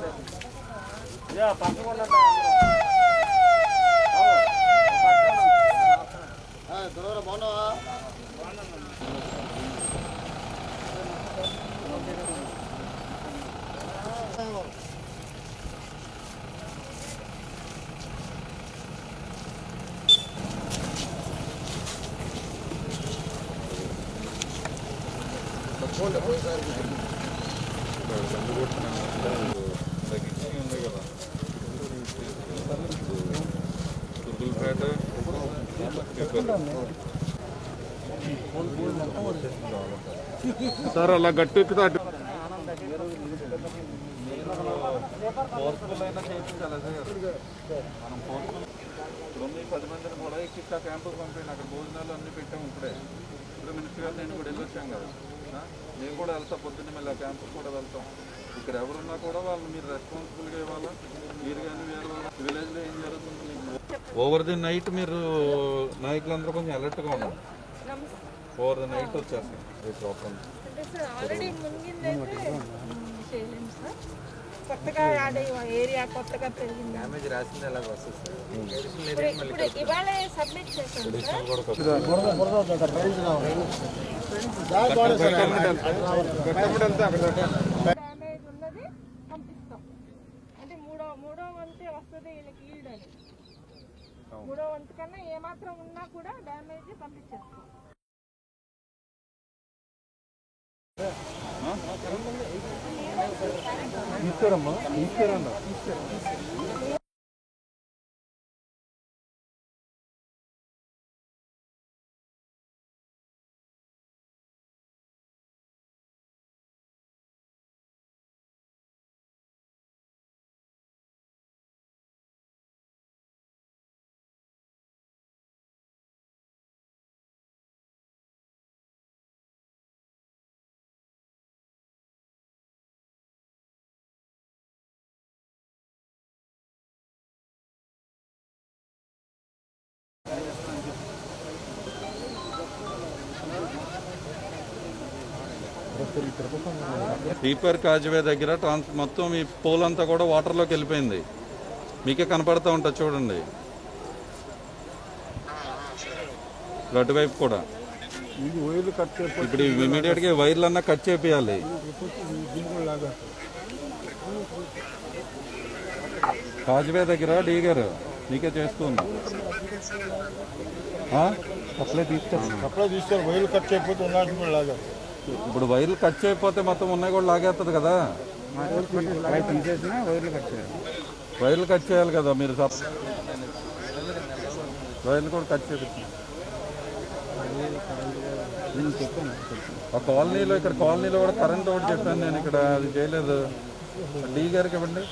야, 바퀴 건넌다. 아, 너라 뭐나? 너 좋은데 보이잖아. Sir అలా గట్టి ఎక్కితే అటు ఫోర్స్ఫుల్ అయినా చేయించాలి అదే మనం ఫోర్స్ఫుల్ ఇప్పుడు పది మందిని కూడా ఎక్కించి ఆ క్యాంపుకి పంపిండి అక్కడ భోజనాలు అన్నీ పెట్టాము ఇప్పుడే ఇప్పుడు మినిస్టర్ గారు నేను కూడా వెళ్ళొచ్చాం కదా ఆ? మేము కూడా వెళ్తాం పొద్దున్నే మళ్ళీ ఆ క్యాంపుకి కూడా వెళ్తాం ఇక్కడ ఎవరున్నా కూడా వాళ్ళు మీరు రెస్పాన్సిబుల్గా ఇవ్వాలా మీరు కానీ వేరే విలేజ్లో ఏం జరుగుతుంది ఓవర్ ది నైట్ మీరు నాయకులందరూ కొంచెం అలర్ట్గా ఉండండి. ఓవర్ ది నైట్ వచ్చేస్తాం సార్ కొత్తగా యాడ్ ఏరియా కొత్తగా పెరిగింది. డ్యామేజ్ రాసింది అలాగ వస్తుంది ఇవాళ సబ్మిట్ డ్యామేజ్ ఉన్నది పంపిస్తాం. అంటే మూడో మూడో వంతే వస్తుంది వీళ్ళకి ఈల్డ్ అని. మూడో వంతు కన్నా ఏమాత్రం ఉన్నా కూడా డ్యామేజ్ పంపించేస్తాం పీపర్ కాజ్వే దగ్గర ట్రాన్స్ మొత్తం ఈ పోల్ అంతా కూడా వాటర్లోకి వెళ్ళిపోయింది. మీకే కనపడతా ఉంటుంది చూడండి. ఇప్పుడు అటువైపు కూడా. ఇప్పుడు ఇమీడియట్గా వైర్లు అన్నా కట్ చేపియాలి. కాజ్వే దగ్గర డీగారు మీకే చేస్తుంది అప్లై తీసుకొచ్చి అప్పుడే తీసుకొని వైర్లు కట్ చేయకపోతే ఉన్నట్టు కూడా లాగా. ఇప్పుడు వైర్లు కట్ చేయకపోతే మొత్తం ఉన్నాయి కూడా లాగేస్తుంది కదా. వైర్లు కట్ చేయాలి వైర్లు కట్ చేయాలి కదా మీరు వైర్లు కూడా కట్ చేపించండి ఆ కాలనీలో ఇక్కడ కాలనీలో కూడా కరెంట్ ఒకటి చెప్పాను నేను ఇక్కడ అది చేయలేదు. డీ గారికి ఇవ్వండి.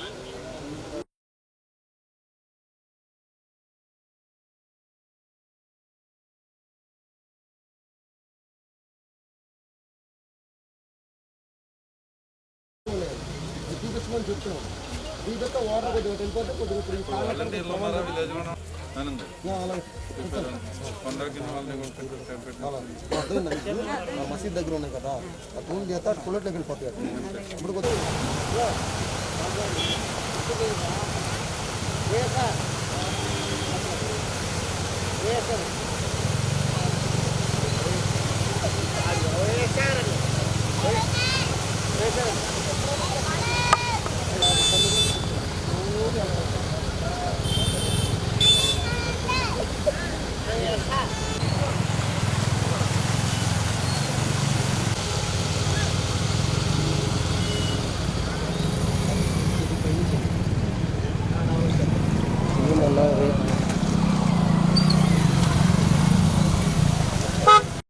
వాలంటీర్లు ఉన్నారా విలేజ్ లో ఆనంద్ చెప్పారు. కొండకి వాళ్ళని కూడా పెట్టారు. మసీద్ దగ్గర ఉన్నాయి కదా ఆ ఫోన్ చేస్తే కుల్లట్లోకి వెళ్ళిపోతాయి ఇప్పుడు కొద్దిగా